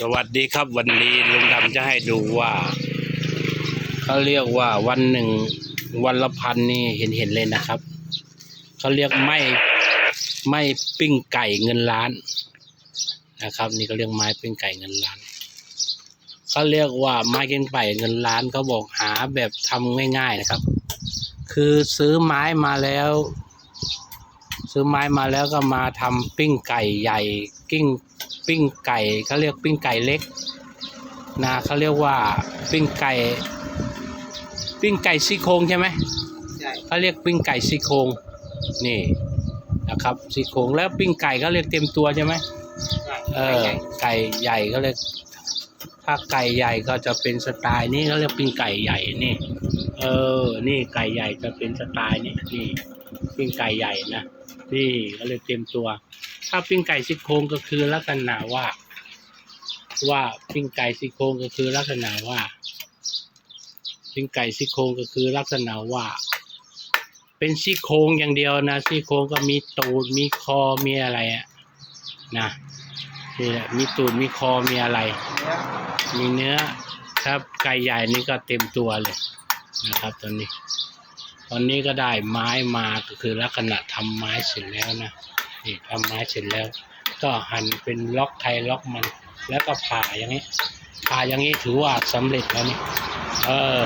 สวัสดีครับวันนี้ลุงดำจะให้ดูว่าเขาเรียกว่าวันหนึ่งวันละพันนี่เห็นเห็นเลยนะครับเขาเรียกไม่ไม่ปิ้งไก่เงินล้านนะครับ นี่ก็เรียกไม้ปิ้งไก่เงินล้านเขาเรียกว่าไม้ปิ้งไก่เงินล้านเขาบอกหาแบบทำง่าย ๆนะครับ คือซื้อไม้มาแล้ว ซื้อไม้มาแล้วก็มาทำปิ้งไก่ใหญ่กิ้งปิ้งไก่เขาเรียกปิ้งไก่เล็กนะเขาเรียกว่าปิ้งไก่ ปิ้งไก่ซี่โครงใช่ไหมใช่เขาเรียกปิ้งไก่ซี่โครงนี่นะครับซี่โครงแล้วปิ้งไก่เขาเรียกเต็มตัวใช่ไหมใช่เออไก่ใหญ่เขาเรียกถ้าไก่ใหญ่ก็จะเป็นสไตล์นี้เขาเรียกปิ้งไก่ใหญ่นี่ เออ นี่ไก่ใหญ่จะเป็นสไตล์นี้นี่ปิ้งไก่ใหญ่นะ นี่ก็เขาเตรียมตัว ถ้าปิ้งไก่ซี่โครงก็คือลักษณะว่า ว่าปิ้งไก่ซี่โครงก็คือลักษณะว่า ปิ้งไก่ซี่โครงก็คือลักษณะว่า เป็นซี่โครงอย่างเดียวนะซี่โครงก็มีตูดมีคอมีอะไรอะนะนี่แหละมีตูดมีคอมีอะไร มีเนื้อถ้าไก่ใหญ่นี่ก็เต็มตัวเลยนะครับตอนนี้ ตอนนี้ก็ได้ไม้มาก็คือลักษณะทำไม้เสร็จแล้วนะนี่ทำไม้เสร็จแล้ว ก็หั่นเป็นล็อกไทยล็อกมัน แล้วก็ผ่าอย่างนี้ ผ่าอย่างนี้ถือว่าสำเร็จแล้วนี่เออ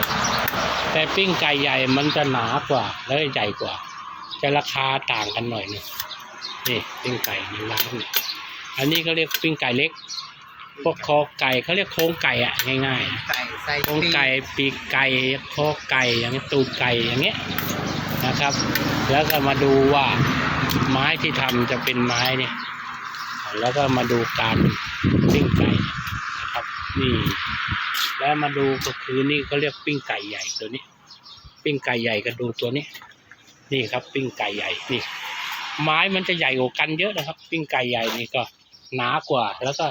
แต่ปิ้งไก่ใหญ่มันจะหนากว่า แล้วใหญ่กว่า จะราคาต่างกันหน่อยนึงนี่ปิ้งไก่ในร้านนี่อันนี้ก็เรียกปิ้งไก่เล็กพวกคอไก่เขาเรียกโครงไก่อะง่ายๆ ไก่ไส้โครงไก่ปีกไก่คอไก่อย่างนี้ตูดไก่อย่างเงี้ยนะครับ แล้วก็มาดูว่าไม้ที่ทำจะเป็นไม้เนี่ย แล้วก็มาดูการปิ้งไก่นะครับนี่แล้วมาดูก็คือนี่เขาเรียกปิ้งไก่ใหญ่ตัวนี้ ปิ้งไก่ใหญ่ก็ดูตัวนี้ นี่ครับ ปิ้งไก่ใหญ่นี่ ไม้มันจะใหญ่กว่ากันเยอะนะครับ ปิ้งไก่ใหญ่นี่ก็หนากว่า แล้วก็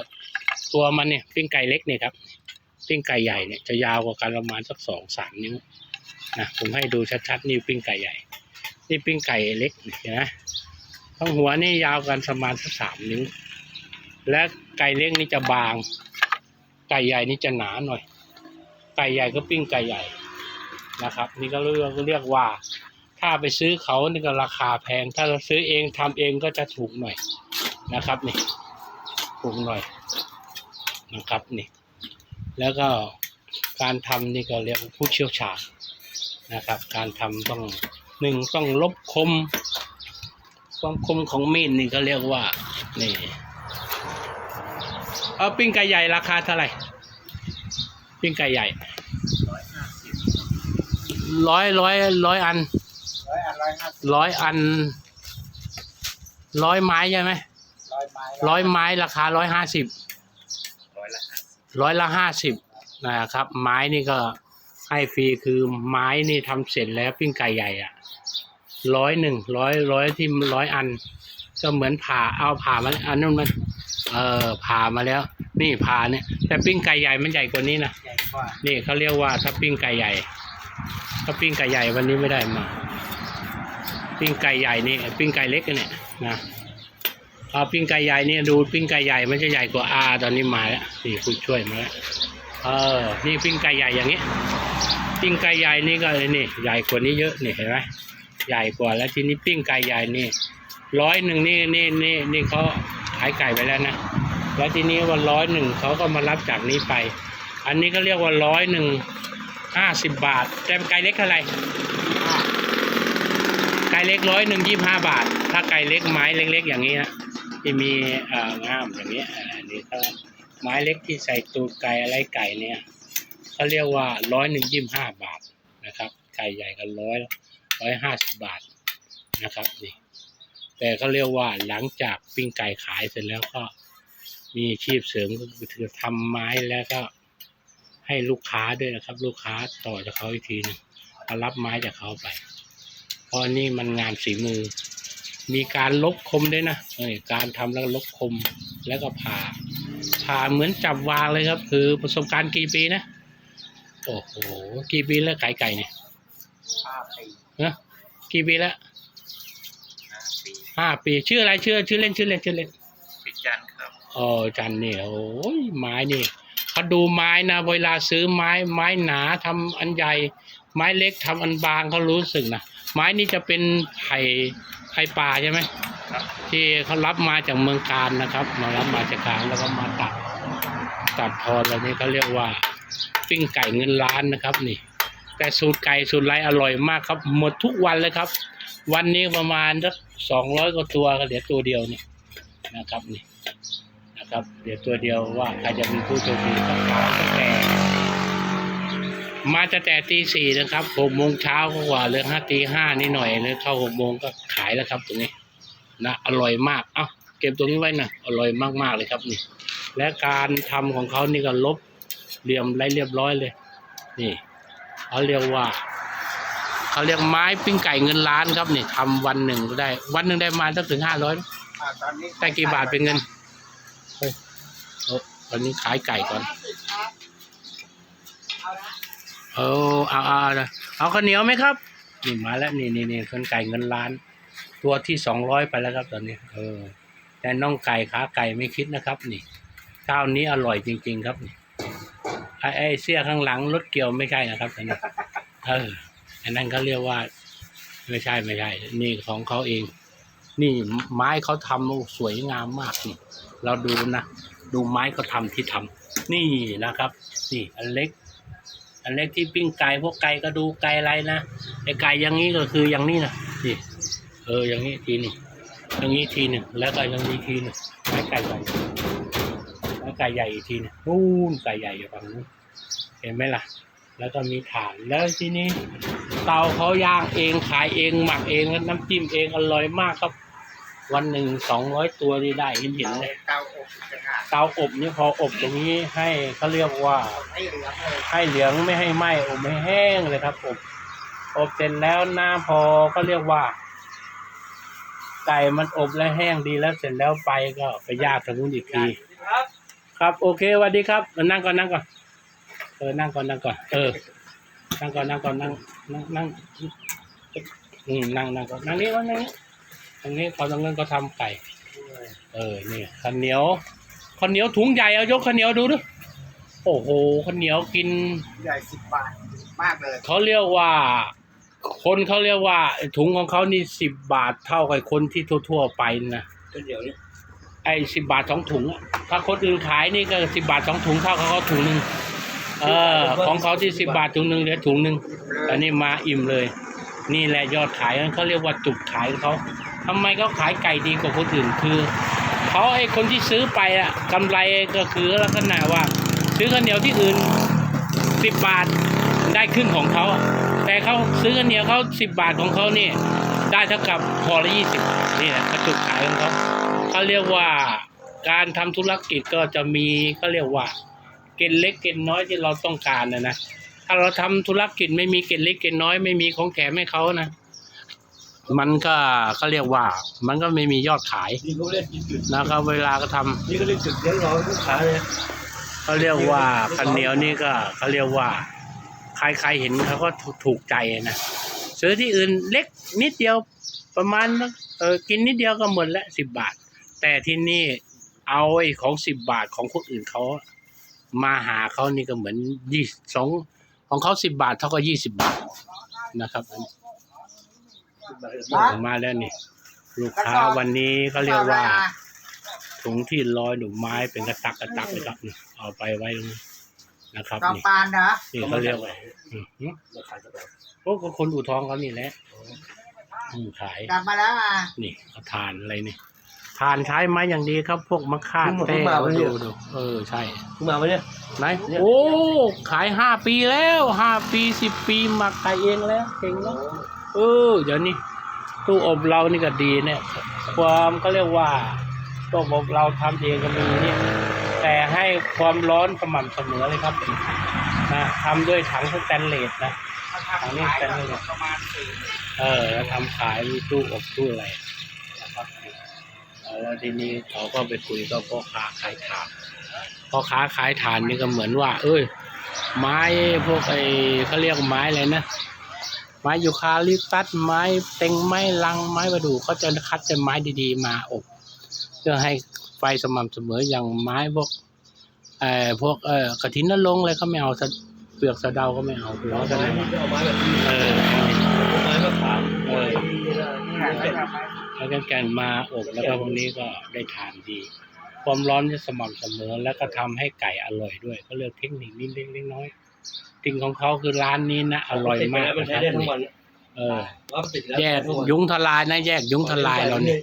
ตัวมันเนี่ย ปิ้งไก่เล็กเนี่ยครับ ปิ้งไก่ใหญ่เนี่ยจะยาวกว่ากันประมาณสักสองสามนิ้วนะผมให้ดูชัดๆนี่ปิ้งไก่ใหญ่ นี่ปิ้งไก่เล็กเห็นไหมทั้งหัวนี่ยาวกันประมาณสักสามนิ้ว และไก่เล็กนี่จะบาง ไก่ใหญ่นี่จะหนาหน่อย ไก่ใหญ่ก็ปิ้งไก่ใหญ่นะครับ นี่ก็เรียกเรียกว่า ถ้าไปซื้อเขานี่ก็ราคาแพง ถ้าเราซื้อเองทำเองก็จะถูกหน่อยนะครับนี่ถูกหน่อยนะครับนี่ แล้วก็การทำนี่ก็เรียกว่าผู้เชี่ยวชาญนะครับ การทำต้องหนึ่งต้องลบคม ความคมของมีดนี่ก็เรียกว่า นี่เอาปิ้งไก่ใหญ่ราคาเท่าไหร่ ปิ้งไก่ใหญ่ร้อยห้าสิบร้อยร้อยร้อยอันร้อยอันร้อยห้าสิบร้อยอันร้อยไม้ใช่ไหมร้อยไม้ร้อยไม้ราคาร้อยห้าสิบ ร้อยละห้าสิบ ร้อยละห้าสิบนะครับ ไม้นี่ก็ให้ฟรีคือไม้นี่ทำเสร็จแล้วปิ้งไก่ใหญ่อะร้อยหนึ่งร้อยร้อยที่ร้อยอัน ก็เหมือนผ่าเอาผ่ามาอันนั้นมันเออผ่ามาแล้ว นี่ผ่าเนี่ย แต่ปิ้งไก่ใหญ่มันใหญ่กว่านี้นะใหญ่กว่านี่เขาเรียกว่าถ้าปิ้งไก่ใหญ่ถ้าปิ้งไก่ใหญ่วันนี้ไม่ได้มา ปิ้งไก่ใหญ่นี่ปิ้งไก่เล็กเนี่ยนะ เอาปิ้งไก่ใหญ่เนี่ยดูปิ้งไก่ใหญ่มันจะใหญ่กว่าอาตอนนี้มาแล้วนี่คุณช่วยมาแล้วเออ นี่ปิ้งไก่ใหญ่อย่างนี้ปิ้งไก่ใหญ่นี่ก็เลยนี่ใหญ่กว่านี้เยอะนี่เห็นไหมใหญ่กว่าแล้วทีนี้ปิ้งไก่ใหญ่นี่ร้อยหนึ่งนี่นี่นี่นี่เขาขายไก่ไปแล้วนะแล้วทีนี้วันร้อยหนึ่งเขาก็มารับจากนี้ไป อันนี้ก็เรียกว่าร้อยหนึ่งห้าสิบบาทแต่ไก่เล็กเท่าไหร่ไก่เล็กร้อยหนึ่งยี่ห้าบาท ถ้าไก่เล็กไม้เล็กๆอย่างนี้นะ ที่มีอ่อง่ามอย่างนี้อันนี้ก็ไม้เล็กที่ใส่ตูดไก่อะไรไก่เนี่ยเขาเรียกว่าร้อยหนึ่งยี่ห้าบาทนะครับไก่ใหญ่ก็ร้อยร้อยห้าสิบบาทนะครับนี่แต่เขาเรียกว่าหลังจากปิ้งไก่ขายเสร็จแล้วก็มีอาชีพเสริมก็คือทำไม้แล้วก็ให้ลูกค้าด้วยนะครับ ลูกค้าต่อจากเขาอีกทีนึงเอารับไม้จากเขาไป เพราะนี่มันงานฝีมือ มีการลบคมด้วยนะเออการทำแล้วก็ลบคมแล้วก็ผ่าผ่าเหมือนจับวางเลยครับ คือประสบการณ์กี่ปีนะโอ้โหกี่ปีแล้วขายไก่เนี่ยห้าปีนะกี่ปีแล้วห้าปีห้าปีชื่ออะไรชื่อชื่อเล่นชื่อเล่นชื่อเล่นปิดจันทร์ครับเออ๋อจันนี่โอ้ยไม้นี่เขาดูไม้นะเวลาซื้อไม้ไม้หนาทำอันใหญ่ ไม้เล็กทำอันบางเขารู้สึกนะไม้นี่จะเป็นไผ่ ไผ่ป่าใช่ไหมครับที่เขารับมาจากเมืองการนะครับ มารับมาจากการแล้วก็มาตัดตัดทอนแล้วนี่เขาเรียกว่า ปิ้งไก่เงินล้านนะครับ นี่ แต่สูตรไก่สูตรไรอร่อยมากครับ หมดทุกวันเลยครับ วันนี้ประมาณสักสองร้อยกว่าตัวก็เหลือตัวเดียวนี่นะครับนี่นะครับเหลือตัวเดียวว่าใครจะเป็นผู้โชคดีก็ขายก็แก่ มาจะแต่ตีสี่นะครับหกโมงเช้ากว่าเลยห้าตีห้านี่หน่อยเลยเข้าหกโมงก็ขายแล้วครับตรงนี้นะอร่อยมากเอ้าเก็บตรงนี้ไว้นะอร่อยมากๆเลยครับนี่ และการทำของเขานี่ก็ลบเหลี่ยมไรเรียบร้อยเลย นี่เขาเรียกว่าเขาเรียกไม้ปิ้งไก่เงินล้านครับนี่ทำวันหนึ่งได้ วันหนึ่งได้มาตั้งถึงห้าร้อยอ่าตอนนี้ได้กี่บาทเป็นเงินเฮ้ยเอาตอนนี้ขายไก่ก่อน เอาเอาเอาเอาเอาข้าวเหนียวไหมครับนี่มาแล้วนี่นี่นี่คนไก่เงินล้าน ตัวที่สองร้อยไปแล้วครับตอนนี้ เออ แต่น้องไก่ขาไก่ไม่คิดนะครับ นี่ข้าวนี้อร่อยจริง ๆ ครับนี่ไอ้ไอ้เสื้อข้างหลังรถเกี่ยวไม่ใช่นะครับตอนนี้เอออันนั้นเขาเรียกว่า ไม่ใช่ไม่ใช่นี่ของเขาเอง นี่ไม้เขาทำโอ้สวยงามมากนี่ เราดูนะดูไม้เขาทำที่ทำนี่นะครับ นี่อันเล็ก อันเล็กที่ปิ้งไก่พวกไก่ก็ดูไก่อะไรนะไอ้ไก่อย่างนี้ก็คืออย่างนี้นะนี่เอออย่างนี้ทีหนึงอย่างนี้ทีหนึ่งแล้วก็อย่างนี้ทีหนึ่งไม้ไก่ใหญ่ไม้วไก่ใหญ่อีกทีนึงนู่นไก่ใหญ่อยู่ฝั่งนู้นเห็นไหมล่ะ แล้วก็มีฐานแล้วทีนี้เตาเขาย่างเองขายเองหมักเองน้ำจิ้มเองอร่อยมากครับ วันหนึ่งสองร้อยตัวนี่ได้เห็นเห็นเลยเตาอบอีกต่างหากเตาอบนี่พออบตรงนี้ให้เขาเรียกว่าให้เหลืองเลยให้เหลืองไม่ให้ไหม้อบไม่แห้งเลยครับอบอบเสร็จแล้วหน้าพอก็เรียกว่า ไก่มันอบและแห้งดีแล้วเสร็จแล้วไปก็ไปย่างทางนู้นอีกทีครับครับโอเคสวัสดีครับนั่งก่อนนั่งก่อนเออนั่งก่อนนั่งก่อนเออนั่งก่อนนั่งก่อนนั่งนั่งนั่งอืมนั่งนั่งก่อนนั่งนี้ก่อนนั่งนี้ ตรงนี้เขาตรงนั้นก็ทำไก่ เออนี่ข้าวเหนียวข้าวเหนียวถุงใหญ่เอายกข้าวเหนียวดูดิโอ้โหข้าวเหนียวกินใหญ่สิบบาทมากเลยเขาเรียกว่า คนเขาเรียกว่า ถุงของเขานี่สิบบาทเท่ากับคนที่ทั่ว ๆ ไปนะก็เดี๋ยวนี้ไอ้สิบบาทสองถุงอะถ้าคนอื่นขายนี่ก็สิบบาทสองถุงเท่ากับเขาถุงหนึ่งเออ ของเขาที่สิบบาทถุงหนึ่งเหลือถุงหนึ่งอันนี้มาอิ่มเลย นี่แหละยอดขายเขาเรียกว่าจุดขายของเขาทำไมเขาขายไก่ดีกว่าคนอื่นคือเขาไอ้คนที่ซื้อไปอะกำไรก็คือลักษณะว่า ซื้อข้าวเหนียวที่อื่นสิบบาทได้ครึ่งของเขาแต่เขาซื้อข้าวเหนียวเขาสิบบาทของเขานี่ได้เท่ากับพอละยี่สิบนี่แหละจุดขายของเขาเขาเรียกว่าการทำธุรกิจก็จะมีก็เรียกว่าเกณฑ์เล็กเกณฑ์น้อยที่เราต้องการนะนะ ถ้าเราทำธุรกิจไม่มีเกณฑ์เล็กเกณฑ์น้อยไม่มีของแถมให้เขานะ มันก็เขาเรียกว่า มันก็ไม่มียอดขายนี่เขาเล่นจุดนะครับเวลาก็ทำนี่ก็เล่นจุดเลี้ยงรอลูกค้าเลยเขาเรียกว่าคันเหนียวนี่ก็เขาเรียกว่า ใครใครเห็นเขาก็ถูกใจนะซื้อที่อื่นเล็กนิดเดียวประมาณเออกินนิดเดียวก็หมดละสิบบาท แต่ที่นี่เอาไอ้ของสิบบาทของคนอื่นเขามาหาเขานี่ก็เหมือนยี่สอง ของเขาสิบบาทเท่ากับยี่สิบบาทนะครับอันนี้มาแล้วนี่ ลูกค้าวันนี้เขาเรียกว่าถุงที่ร้อยหนูไม้เป็นกระตักกระตักเลยครับนี่เอาไปไว้ตรงนี้นะครับตองนี่ปานนะนี่เขาเรียกว่าอืมหืมโอ้ก็คนอู่ทองเขานี่แหละอืมขายกลับมาแล้วอะนี่เขาทานอะไรนี่ ทานใช้ไม้อย่างดีครับ พวกมะข่าเต้เอาดูดูเออใช่คุณมาไหมเนี่ยไหนโอ้ขายห้าปีแล้วห้าปีสิบปีหมักไก่เองแล้วเก่งแล้วเออเดี๋ยวนี้ตู้อบเรานี่ก็ดีเนี่ย ความก็เรียกว่าตู้อบเราทำเองก็มีนี่แต่ให้ความร้อนสม่ำเสมอเลยครับนะทำด้วยถังสแตนเลสนะอันนี้เป็นเลยประมาณสี่เออแล้วทำขายมีตู้อบตู้อะไรนะครับเออ แล้วทีนี้เขาก็ไปคุยกับพ่อค้าขายถ่านพ่อค้าขายถ่านนี่ก็เหมือนว่า เอ้ย ไม้พวกไอ้เขาเรียกไม้อะไรนะไม้ยูคาลิปตัสไม้เต็งไม้ลังไม้ประดู่เขาจะคัดแต่ไม้ดีๆ มาอบเพื่อให้ไฟสม่ำเสมออย่างไม้พวกเอ่อพวกเอ่อกระถินนรงค์อะไรเขาไม่เอาเปลือกสะเดาก็ไม่เอาหัวเอาก็ไม้ไม่นี่เอาเอาไม้แบบนี้เออไม้มะขามเออ แล้วก็แกนมาอบแล้วก็พวกนี้ก็ได้ทานดี ความร้อนจะสม่ำเสมอ แล้วก็ทำให้ไก่อร่อยด้วย ก็เลือกเทคนิคนิดเล็กๆน้อยๆสิ่งของเขาคือร้านนี้นะอร่อยมากมันนะคใช้รับได้ทั้งวันเออว่าติดแล้วแยกยุ้งทลายนะแยกยุ้งทลายเราเนี่ย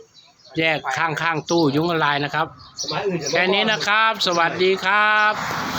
แยกข้างๆตู้ยุ้งทลายนะครับไม้อื่นจะไม่แค่นี้นะครับ สวัสดีครับ